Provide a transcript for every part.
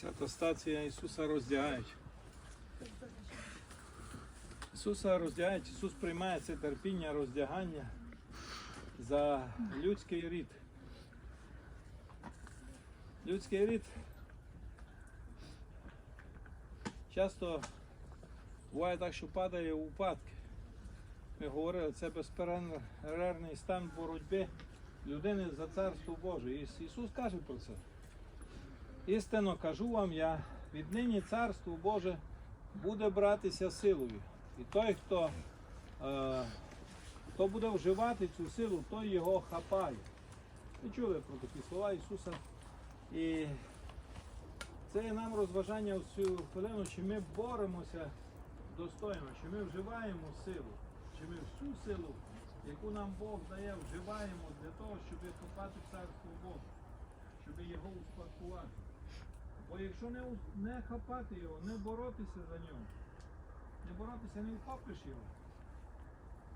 Свята стація Ісуса роздягають. Ісуса роздягають, Ісус приймає це терпіння, роздягання за людський рід. Людський рід часто буває так, що падає у упадки. Ми говорили, це безперервний стан боротьби людини за царство Боже. Ісус каже про це. Істинно кажу вам я, віднині царство Боже буде братися силою. І той, хто, е, хто буде вживати цю силу, той його хапає. Ви чули про такі слова Ісуса. І це є нам розважання в цю хвилину, чи ми боремося достойно, чи ми вживаємо силу, чи ми всю силу, яку нам Бог дає, вживаємо для того, щоб хапати царство Боже, щоб його успадкувати. Бо якщо не, не хапати його, не боротися за нього, не боротися, не вхопиш його,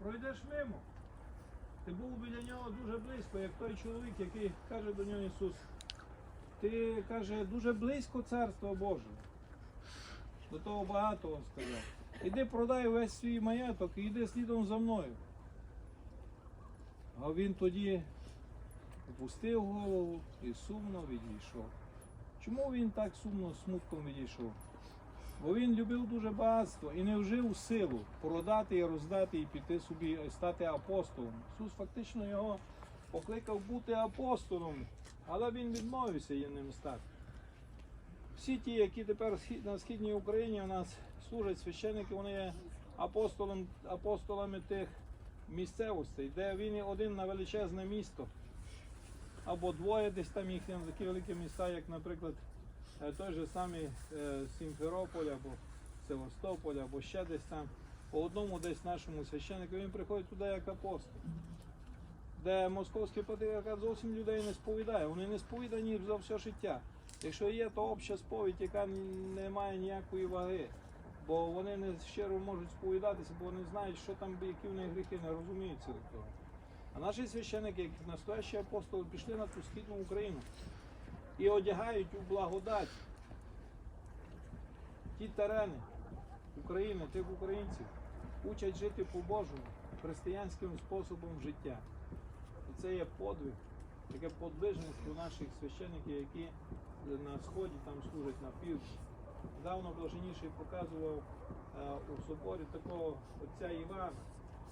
пройдеш мимо. Ти був біля нього дуже близько, як той чоловік, який каже до нього Ісус, ти каже, дуже близько Царства Божого. До того багатого сказав. Іди продай весь свій маєток і йди слідом за мною. А він тоді опустив голову і сумно відійшов. Чому він так сумно смутком відійшов? Бо він любив дуже багатство і не вжив силу продати і роздати і піти собі стати апостолом. Ісус фактично його покликав бути апостолом, але він відмовився їм ним стати. Всі ті, які тепер на східній Україні у нас служать священники, вони є апостолами тих місцевостей, де він один на величезне місто або двоє десь там їхні такі великі міста, як, наприклад, е, той же самий е, Сімферополь або Севастополь, або ще десь там. По одному десь нашому священнику він приходить туди як апостол. Де московський патріархат зовсім людей не сповідає. Вони не сповідані за все життя. Якщо є, то обща сповідь, яка не має ніякої ваги. Бо вони не щиро можуть сповідатися, бо вони знають, що там які в них гріхи, не розуміються до того. А наші священики, як настоящі апостоли, пішли на ту східну Україну і одягають у благодать ті терени України, тих українців, учать жити по-божому, християнським способом життя. І це є подвиг, таке подвижництво наших священиків, які на сході там служать на півдні. Давно блаженніший показував е, у соборі такого отця Івана,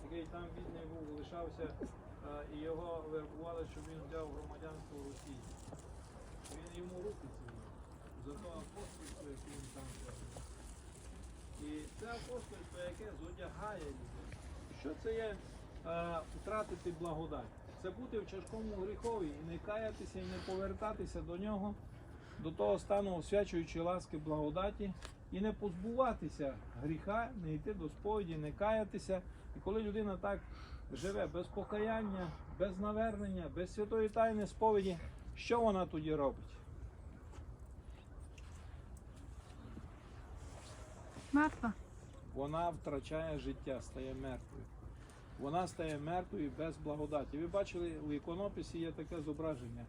який там бідний був, лишався, і його вербували, щоб він взяв громадянство Росії. Він йому руки цілував за то апостольство, яке він там зробив. І це апостольство, яке зодягає людей. Що це є е, втратити благодать? Це бути в тяжкому гріхові і не каятися, і не повертатися до нього, до того стану освячуючої ласки благодаті, і не позбуватися гріха, не йти до сповіді, не каятися. І коли людина так живе без покаяння, без навернення, без святої тайни сповіді, що вона тоді робить? Мертва. вона втрачає життя, стає мертвою. Вона стає мертвою без благодаті. Ви бачили, у іконописі є таке зображення.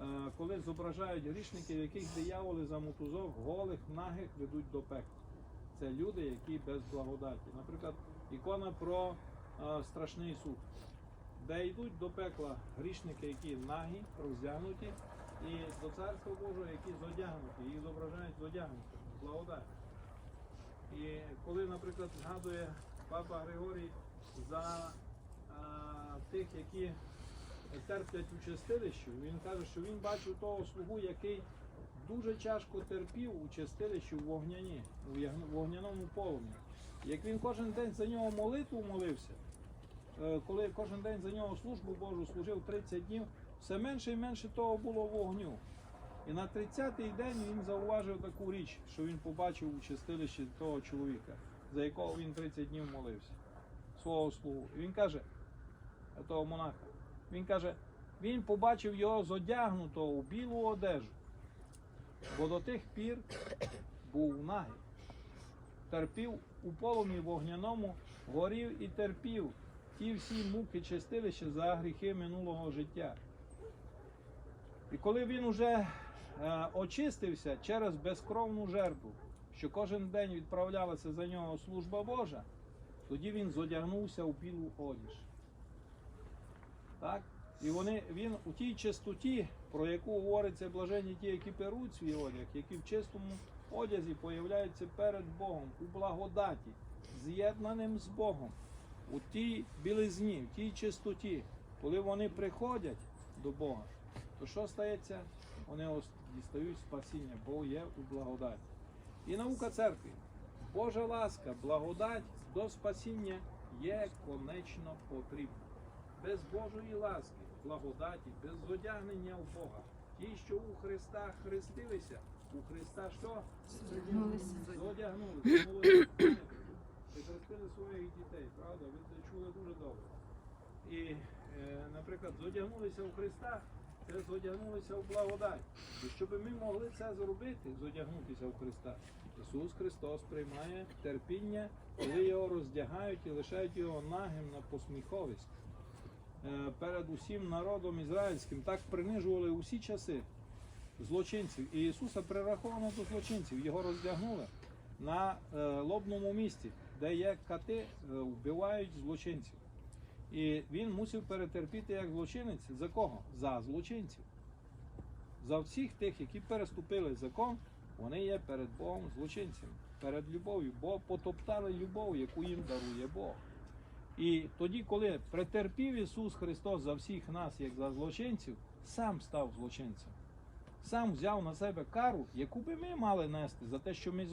Е, Коли зображають грішників, яких дияволи за мотузок, голих, нагих ведуть до пекла. Це люди, які без благодаті. Наприклад, ікона про страшний суд, де йдуть до пекла грішники, які нагі, роздягнуті, і до царства Божого, які зодягнуті, їх зображають зодягнутими, благодаті. І коли, наприклад, згадує папа Григорій за а, тих, які терплять у чистилищі, він каже, що він бачив того слугу, який дуже тяжко терпів у чистилищі в вогняні, у вогняному полум'ї. Як він кожен день за нього молитву молився, коли кожен день за нього службу Божу служив 30 днів, все менше і менше того було вогню. І на 30-й день він зауважив таку річ, що він побачив у чистилищі того чоловіка, за якого він 30 днів молився, свого слугу. І він каже, того монаха, він каже, він побачив його зодягнутого у білу одежу, бо до тих пір був нагий. Терпів у полум'ї вогняному, горів і терпів ті всі муки чистилища за гріхи минулого життя. І коли він уже е, очистився через безкровну жертву, що кожен день відправлялася за нього служба Божа, тоді він зодягнувся у білу одіж. Так? І вони, він у тій чистоті, про яку говориться блаженні ті, які перуть свій одяг, які в чистому одязі появляються перед Богом у благодаті, з'єднаним з Богом, у тій білизні, в тій чистоті, коли вони приходять до Бога, то що стається? Вони дістають спасіння, бо є у благодаті. І наука церкви. Божа ласка, благодать до спасіння є конечно потрібна. Без Божої ласки, благодаті, без зодягнення в Бога. Ті, що у Христа хрестилися, у Христа що? Зодягнулися. Зодягнулися. Хрестили своїх дітей, правда? Ви це чули дуже добре. І, е, наприклад, зодягнулися у Христа, це зодягнулися в благодать. І щоб ми могли це зробити, зодягнутися в Христа, Ісус Христос приймає терпіння, коли його роздягають і лишають його нагим на посміховиськ. Е, Перед усім народом ізраїльським так принижували усі часи злочинців. І Ісуса прираховано до злочинців. Його роздягнули на е, лобному місці, де є кати, е, вбивають злочинців. І він мусив перетерпіти як злочинець. За кого? За злочинців. За всіх тих, які переступили закон, вони є перед Богом злочинцями, перед любов'ю, бо потоптали любов, яку їм дарує Бог. І тоді, коли претерпів Ісус Христос за всіх нас, як за злочинців, сам став злочинцем. Сам взяв на себе кару, яку би ми мали нести за те, що ми,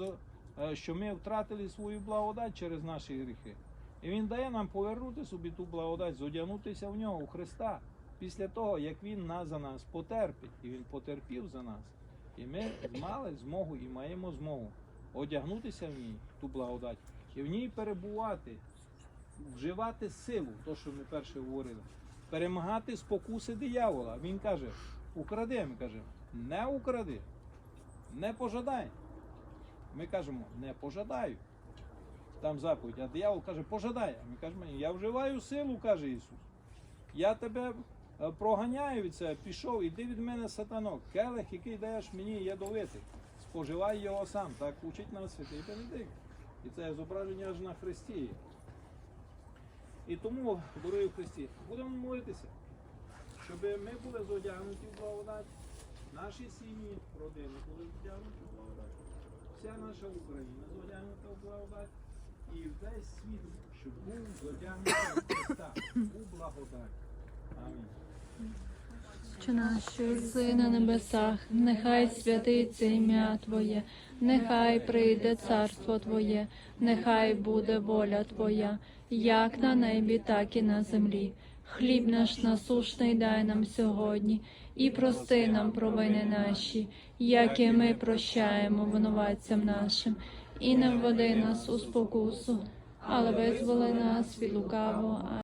що ми втратили свою благодать через наші гріхи. І Він дає нам повернути собі ту благодать, зодягнутися в нього, у Христа, після того, як Він нас за нас потерпить. І Він потерпів за нас. І ми мали змогу і маємо змогу одягнутися в ній, ту благодать, і в ній перебувати, вживати силу, то, що ми перше говорили, перемагати спокуси диявола. Він каже, укради, ми кажемо, не укради, не пожадай. Ми кажемо, не пожадаю. Там заповідь, а диявол каже, пожадай. А ми кажемо, я вживаю силу, каже Ісус. Я тебе е, проганяю від себе, пішов, іди від мене сатанок. Келих, який даєш мені ядовитий. Споживай його сам. Так учить нас святий Бенедикт. І це зображення аж на Христі. І тому, дорогі в Христі, будемо молитися, щоб ми були зодягнуті в благодать, наші сім'ї, родини були зодягнуті в благодать, вся наша Україна зодягнута в благодать, і весь світ, щоб був зодягнутий в Христа, у благодать. Амінь. Наш, що єси на небесах, нехай святиться ім'я Твоє, нехай прийде царство Твоє, нехай буде воля Твоя, як на небі, так і на землі. Хліб наш насушний дай нам сьогодні, і прости нам провини наші, як і ми прощаємо винуватцям нашим, і не введи нас у спокусу, але визволи нас від лукавого.